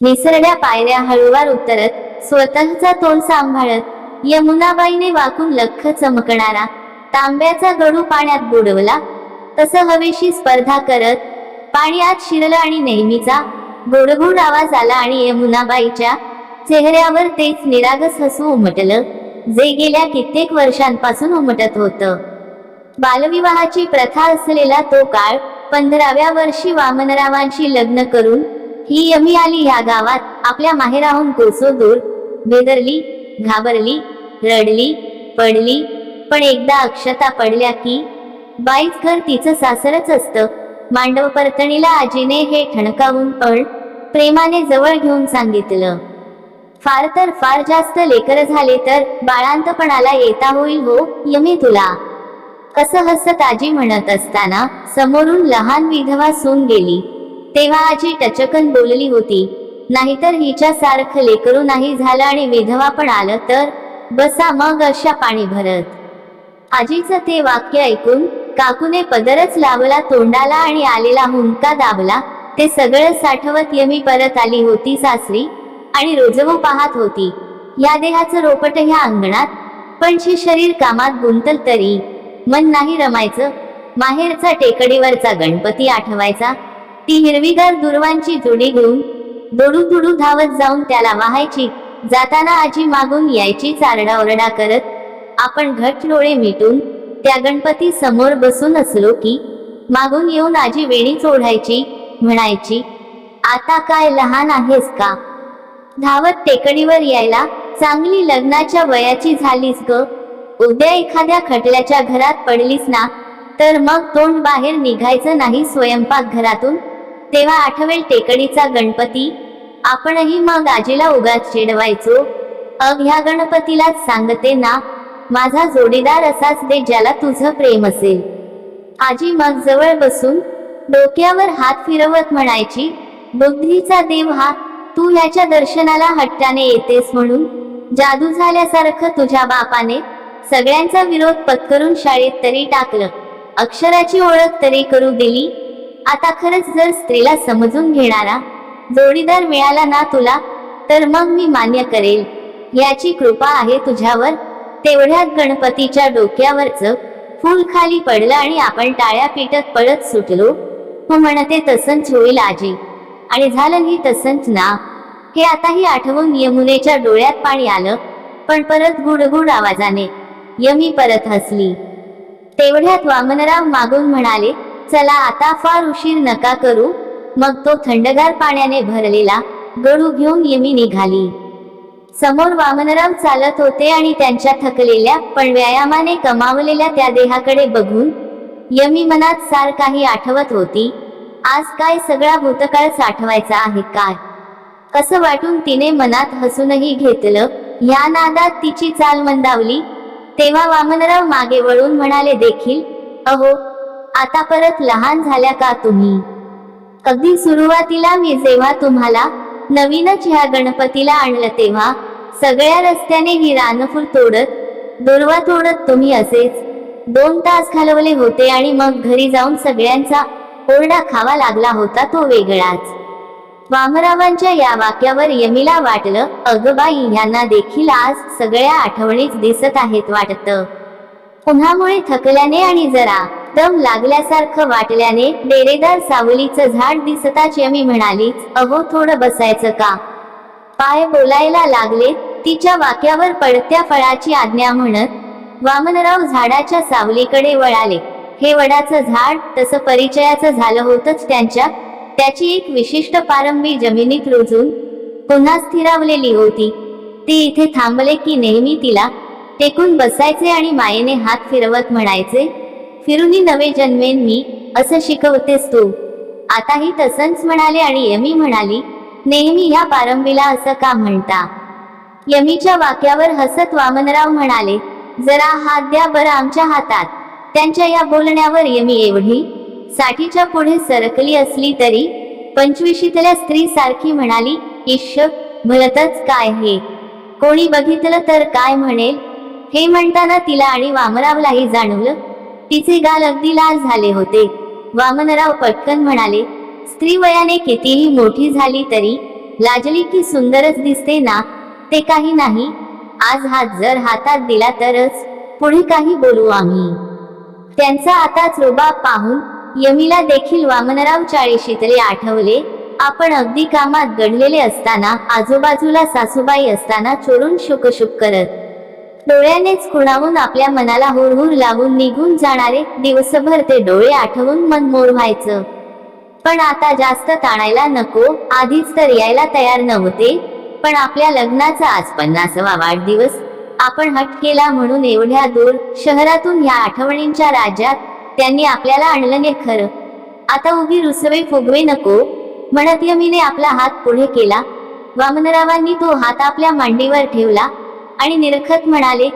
निसरड्या पायऱ्या हळूवार उतरत स्वतःचा तोल सांभाळत यमुनाबाईने वाकून लख चमकणारा तांब्याचा गडू पाण्यात बुडवला तसं हवेशी स्पर्धा करत पाणी आत शिरलं आणि नेहमीचा गोडगोड आवाज आला आणि यमुनाबाईच्या चेहऱ्यावर तेच निरागस हसू उमटलं जे गेल्या कित्येक वर्षांपासून उमटत होतं. बालविवाहाची प्रथा असलेला तो काळ पंधराव्या वर्षी वामनरावांशी लग्न करून ही यमी आली ह्या गावात. आपल्या माहेराहून कोसो दूर. बेदरली घाबरली रडली पडली. पण एकदा अक्षता पडल्या की बाईच घर तिचं सासरच असतं. मांडव परतणीला आजीने हे ठणकावून पण प्रेमाने जवळ घेऊन सांगितलं. फार तर फार जास्त लेकर झाले तर बाळांतपणाला येता होईल हो यमी तुला. कसं हसत आजी म्हणत असताना समोरून लहान विधवा सून गेली. तेव्हा आजी टचकन बोलली होती नाहीतर हिच्या सारखं लेकरू नाही झालं आणि विधवा पण आलं तर? बसा मग अशा पाणी भरत. आजीचं ते वाक्य ऐकून काकूने पदरच लावला तोंडाला आणि आलेला हुंका दाबला. ते सगळं साठवत यमी परत आली होती सासरी आणि रोजवू पाहत होती. या देहाचं रोपट ह्या अंगणात पण she शरीर कामात गुंतल तरी. मन नाही रमायचं माहेरचा टेकडीवरचा गणपती आठवायचा. ती हिरवीगार दुर्वांची जोडी घेऊन दोडू दुडू धावत जाऊन त्याला वाहायची. जाताना आजी मागून यायची चारडाओरडा करत. आपण घट डोळे मिटून त्या गणपती समोर बसून असलो की मागून येऊन आजी वेणीच ओढायची म्हणायची आता काय लहान आहेस का? धावत टेकडीवर यायला चांगली लग्नाच्या वयाची झालीस ग. उद्या एखाद्या खटल्याच्या घरात पडलीस ना तर मग तोंड बाहेर निघायचं नाही स्वयंपाक घरातून तेव्हा आठवेल टेकडीचा गणपती. आपणही मग आजीला उगाच चिडवायचो. अग ह्या गणपतीलाच सांगते ना माझा जोडीदार असाच दे ज्याला तुझं प्रेम असेल. आजी मग जवळ बसून डोक्यावर हात फिरवत म्हणायची बुद्धीचा देव हा तू ह्याच्या दर्शनाला हट्टाने येतेस म्हणून. जादू झाल्यासारखं तुझ्या बापाने सगळ्यांचा विरोध पत्करून शाळेत तरी टाकलं. अक्षराची ओळख तरी करू दिली. आता खरंच जर स्त्रीला समजून घेणारा जोडीदार मिळाला ना तुला तर मग मी मान्य करेल. याची कृपा आहे तुझ्यावर. तेवढ्यात गणपतीच्या डोक्यावरच फूल खाली पडलं आणि आपण टाळ्या पिटत पळत सुटलो. हो म्हणते तसंच होईल आजी. आणि झालं ही तसंच ना. हे आताही आठवून यमुनेच्या डोळ्यात पाणी आलं. पण परत गुडगुड आवाजाने. यमी परत हसली. तेवढ्यात वामनराव मागून म्हणाले चला आता फार उशीर नका करू. मग तो थंडगार पाण्याने भरलेला गळू घेऊन यमी निघाली समोर वामनराव चालत होते आणि त्यांच्या थकलेल्या पण व्यायामाने कमावलेल्या त्या देहाकडे बघून यमी मनात सार काही आठवत होती. आज काय सगळा भूतकाळ साठवायचा आहे काय? कसं वाटून तिने मनात हसूनही घेतलं? ह्या नादात तिची चाल मंदावली? तेव्हा वामनराव मागे वळून म्हणाले देखील. अहो आता परत लहान झाल्या का तुम्ही? अगदी सुरुवातीला मी जेव्हा तुम्हाला नवीनच ह्या गणपतीला आणलं तेव्हा सगळ्या रस्त्याने ही रानफूल तोडत दुर्वा तोडत तुम्ही असेच दोन तास घालवले होते आणि मग घरी जाऊन सगळ्यांचा ओरडा खावा लागला होता तो वेगळाच. वामरावांच्या या वाक्यावर यमीला वाटलं अगं बाई ह्यांना देखील आज सगळ्या आठवणीच दिसत आहेत वाटतं. उन्हामुळे थकल्याने आणि जरा दम लागल्यासारखं वाटल्याने डेरेदार सावलीचं झाड दिसताच यमी म्हणालीच अहो थोडं बसायचं का? पाय बोलायला लागले तिच्या वाक्यावर पडत्या फळाची आज्ञा म्हणत वामनराव झाडाच्या सावलीकडे वळाले. हे वडाचं झाड तसं परिचयाचं झालं होतच त्यांच्या. त्याची एक विशिष्ट पारंबी जमिनीत रुजून पुन्हा स्थिरावलेली होती. ती इथे थांबले की नेहमी तिला टेकून बसायचे आणि मायेने हात फिरवत म्हणायचे फिरूनी नवे जन्मेन मी असं शिकवतेस तू. आताही तसंच म्हणाले आणि यमी म्हणाली नेहमी ह्या पारंबीला असं का म्हणता? यमीच्या वाक्यावर हसत वामनराव म्हणाले जरा हात द्या बरं आमच्या हातात. त्यांच्या या बोलण्यावर यमी एवढी साठीच्या पुढे सरकली असली तरी पंचवीशीतल्या स्त्री सारखी म्हणाली ईश्य म्हणतच काय हे? कोणी बघितलं तर काय म्हणेल? हे म्हणताना तिला आणि वामरावलाही जाणवलं? तिचे गाल अगदी लाल झाले होते. वामनराव पटकन म्हणाले स्त्री वयाने कितीही मोठी झाली तरी लाजली की सुंदरच दिसते ना? ते काही नाही. आज हात जर हातात दिला तरच पुढे काही बोलू आम्ही. त्यांचा आताच रुबाब पाहून यमीला देखील वामनराव चाळीशीतले आठवले. आपण अगदी कामात गडलेले असताना आजूबाजूला सासूबाई असताना चोरून शुकशुक करत डोळ्यानेच खुणावून आपल्या मनाला हुरहुर लागून निघून जाणारे दिवसभर ते डोळे आठवून मन मोर व्हायचं. पण आता जास्त ताणायला नको आधीच तर यायला तयार नव्हते. पण आपल्या लग्नाचा आज पन्नासवा वाढदिवस. आपण हट केला म्हणून एवढ्या दूर शहरातून ह्या आठवणींच्या राज्यात त्यांनी आपल्याला आणलं ने खरं. आता उभी रुसवे फुगवे नको. म्हणत यमीने आपला हात पुढे केला. वामनरावांनी तो हात आपल्या मांडीवर ठेवला. आणि निरखत म्हणाले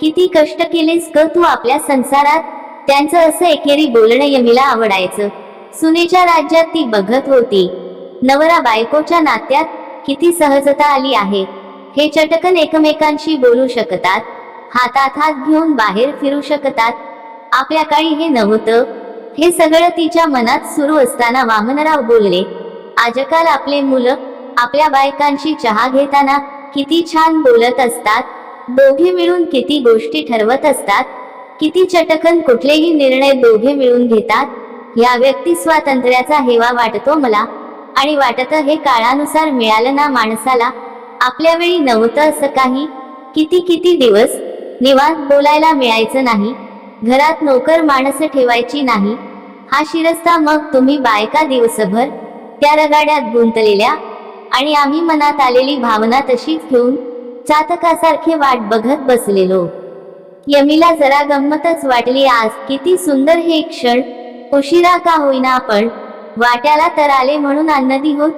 किती कष्ट केलेस ग तू आपल्या संसारात? त्यांचं असं एकेरी बोलणं यमीला आवडायचं. सुनेच्या राज्यात ती बघत होती. नवरा बायकोच्या नात्यात किती सहजता आली आहे. हे चटकन एकमेकांशी बोलू शकतात हातात हात घेऊन बाहेर फिरू शकतात. आपल्या काळी हे नव्हतं. हे सगळं तिच्या मनात सुरू असताना वामनराव बोलले आजकाल आपले मुलं आपल्या बायकांशी चहा घेताना किती छान बोलत असतात. दोघे मिळून किती गोष्टी ठरवत असतात किती चटकन कुठलेही निर्णय दोघे मिळून घेतात या व्यक्ती स्वातंत्र्याचा हेवा वाटतो मला. आणि वाटत हे काळानुसार मिळालं ना माणसाला आपल्या वेळी नव्हतं असं काही. किती किती दिवस निवांत बोलायला मिळायचं नाही घरात नोकर माणसं ठेवायची नाही. हा शिरस्ता मग तुम्ही बायका दिवसभर त्या रगाड्यात गुंतलेल्या. आणि आम्ही मनात आलेली भावना तशीच घेऊन चातकासारखे वाट बघत बसलेलो. यमीला जरा गंमतच वाटली आज किती सुंदर हे क्षण. उशिरा का होईना आपण? वाट्याला तर आले म्हणून आनंदी होत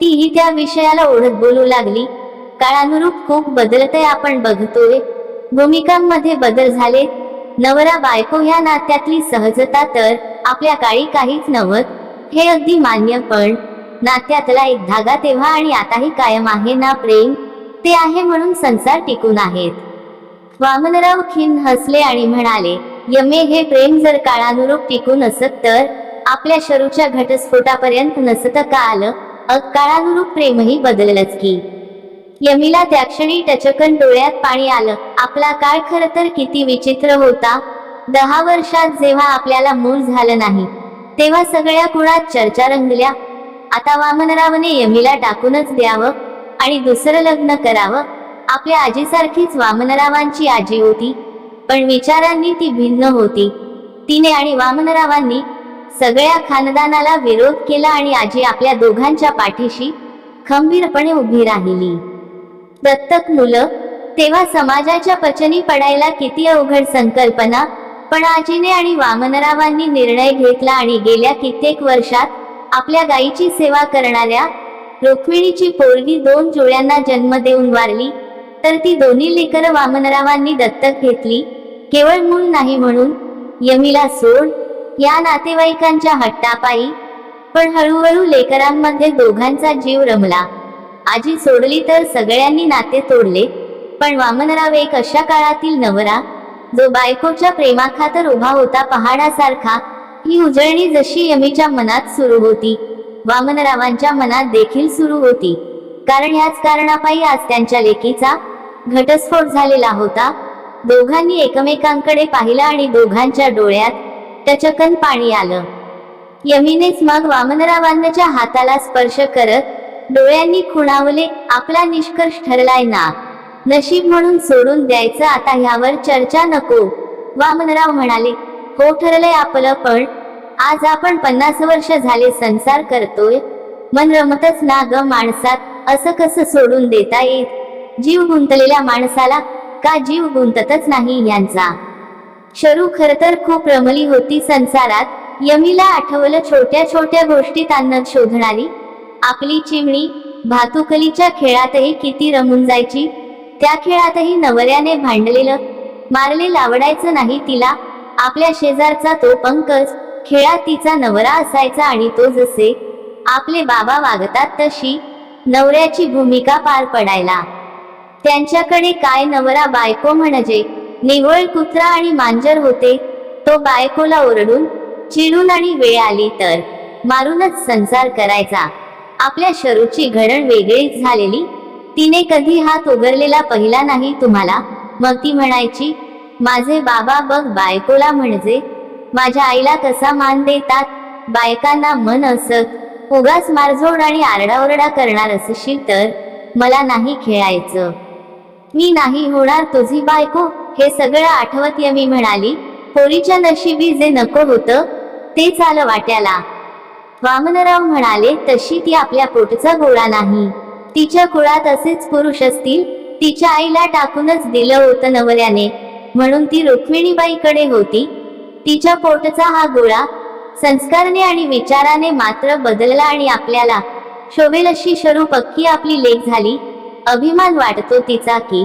तीही त्या विषयाला ओढत बोलू लागली. काळानुरूप खूप बदलतय आपण बघतोय. भूमिकांमध्ये बदल झाले. नवरा बायको ह्या नात्यातली सहजता तर आपल्या काळी काहीच नव्हत. हे अगदी मान्य पण नात्यातला एक धागा तेव्हा आणि आताही कायम आहे ना प्रेम? ते आहे म्हणून संसार टिकून आहेत. वामनराव खिन हसले आणि म्हणाले यमे हे प्रेम जर काळानुरूप टिकून असत तर? आपल्या शरूच्या घटस्फोटापर्यंत नसत का आलं? अग काळानुरूप प्रेमही बदललंच की. यमीला त्या क्षणी टचकन डोळ्यात पाणी आलं आपला काळ खर तर किती विचित्र होता. दहा वर्षात जेव्हा आपल्याला मूल झालं नाही तेव्हा सगळ्या कुणात चर्चा रंगल्या. आता वामनरावने यमीला टाकूनच द्यावं. आणि दुसरं लग्न करावं आपल्या आजीसारखीच वामनरावांची आजी होती. पण विचारांनी ती भिन्न होती. तिने आणि वामनरावांनी सगळ्या खानदानाला विरोध केला आणि आजी आपल्या दोघांच्या पाठीशी खंबीरपणे उभी राहिली. दत्तक मुलं तेव्हा समाजाच्या पचनी पडायला किती अवघड संकल्पना पण आजीने आणि वामनरावांनी निर्णय घेतला आणि गेल्या कित्येक वर्षात आपल्या गायीची सेवा करणाऱ्या रुक्मिणीची पोरगी दोन जोड्यांना जन्म देऊन वारली तर ती दोन्ही लेकरं वामनरावांनी दत्तक घेतली. केवळ मूल नाही म्हणून यमीला सोड या नातेवाईकांच्या हट्टापायी. पण हळूहळू लेकरांमध्ये दोघांचा जीव रमला. आजी सोडली तर सगळ्यांनी नाते तोडले पण वामनराव एक अशा काळातील नवरा जो बायकोच्या प्रेमाखातर उभा होता पहाडासारखा ही उजळणी जशी यमीच्या मनात सुरू होती. वामनरावांच्या मनात देखील सुरू होती. कारण याच कारणापायी आज त्यांच्या लेकीचा घटस्फोट झालेला होता. दोघांनी एकमेकांकडे पाहिलं आणि दोघांच्या डोळ्यात टचकन पाणी आलं. यमीनेच मग वामनरावांच्या हाताला स्पर्श करत डोळ्यांनी खुणावले आपला निष्कर्ष ठरलाय ना. नशीब म्हणून सोडून द्यायचं आता ह्यावर चर्चा नको. वामनराव म्हणाले हो ठरलंय आपलं पण आज आपण पन्नास वर्ष झाले संसार करतोय. मन रमतच ना ग माणसात असं कसं सोडून देता येत जीव गुंतलेल्या माणसाला का जीव गुंततच नाही यांचा? शरू खर तर खूप रमली होती संसारात. यमीला आठवलं छोट्या छोट्या गोष्टीत अन्न शोधणारी. आपली चिमणी भातुकलीच्या खेळातही किती रमून जायची? त्या खेळातही नवऱ्याने भांडलेलं. मारले लावडायचं नाही तिला. आपल्या शेजारचा तो पंकज. खेळात तिचा नवरा असायचा आणि तो जसे आपले बाबा वागतात तशी नवऱ्याची भूमिका पार पडायला. त्यांच्याकडे काय नवरा बायको म्हणजे निव्वळ कुत्रा आणि मांजर होते तो बायकोला ओरडून चिडून आणि वेळ आली तर मारूनच संसार करायचा. आपल्या शरूची घडण वेगळीच झालेली. तिने कधी हात उघडलेला पहिला नाही तुम्हाला? मग ती म्हणायची माझे बाबा बघ बायकोला म्हणजे माझ्या आईला कसा मान देतात. बायकांना मन असत उगाच मारझोड आणि आरडाओरडा करणार असशील तर मला नाही खेळायचं. मी नाही होणार तुझी बायको हे सगळं आठवत यमी म्हणाली. पोरीच्या नशिबी जे नको होतं ते चाल वाट्याला. वामनराव म्हणाले तशी ती आपल्या पोटचा गोळा नाही. तिच्या कुळात असेच पुरुष असतील तिच्या आईला टाकूनच दिलं होतं नवऱ्याने. म्हणून ती रुक्मिणीबाईकडे होती. तिच्या पोटचा हा गोळा संस्कारने आणि विचाराने मात्र बदलला आणि आपल्याला शोभेल अशी शरू पक्की आपली लेख झाली. अभिमान वाटतो तिचा की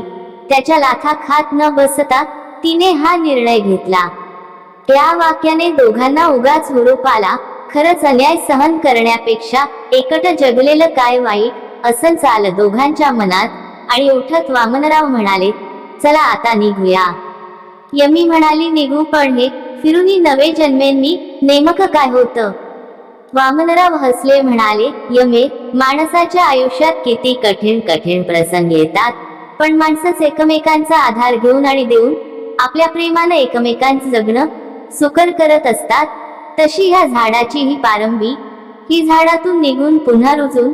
त्याच्या लाथा खात न बसता तिने हा निर्णय घेतला. त्या वाक्याने दोघांना उगाच हुरूप आला खरंच अन्याय सहन करण्यापेक्षा एकट जगलेलं काय वाईट असं चाल दोघांच्या मनात आणि उठत वामनराव म्हणाले चला आता निघूया. यमी म्हणाली निघू पण हे फिरूनी नवे जन्मेंनी नेमकं काय होतं? वामनराव हसले म्हणाले यमे माणसाच्या आयुष्यात किती कठीण कठीण प्रसंग येतात. पण माणसंच एकमेकांचा आधार घेऊन आणि देऊन आपल्या प्रेमानं एकमेकांचं जगणं सुकर करत असतात. तशी ह्या झाडाची ही पारंबी ही झाडातून निघून पुन्हा रुजून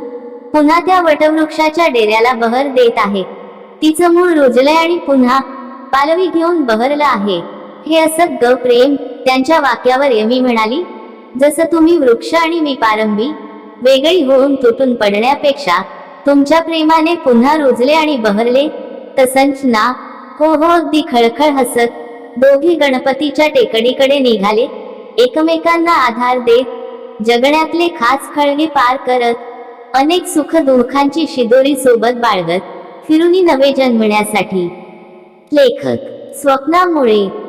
पुन्हा त्या वटवृक्षाच्या डेऱ्याला बहर देत आहे. तिचं मूळ रुजलंय आणि पुन्हा पालवी घेऊन बहरलं आहे. हे असत ग प्रेम त्यांच्या वाक्यावर यमी म्हणाली जसं तुम्ही वृक्ष आणि मी पारंबी वेगळी होऊन तुटून पडण्यापेक्षा तुमच्या प्रेमाने पुन्हा रुजले आणि बहरले तसंच ना हो हो अगदी खळखळ हसत दोघी गणपतीच्या टेकडीकडे निघाले. एकमेकांना आधार देत जगण्यातले खास खळगे पार करत अनेक सुख दुःखांची शिदोरी सोबत बाळगत फिरुनी नवे जन्मण्यासाठी. लेखक स्वप्नामुळे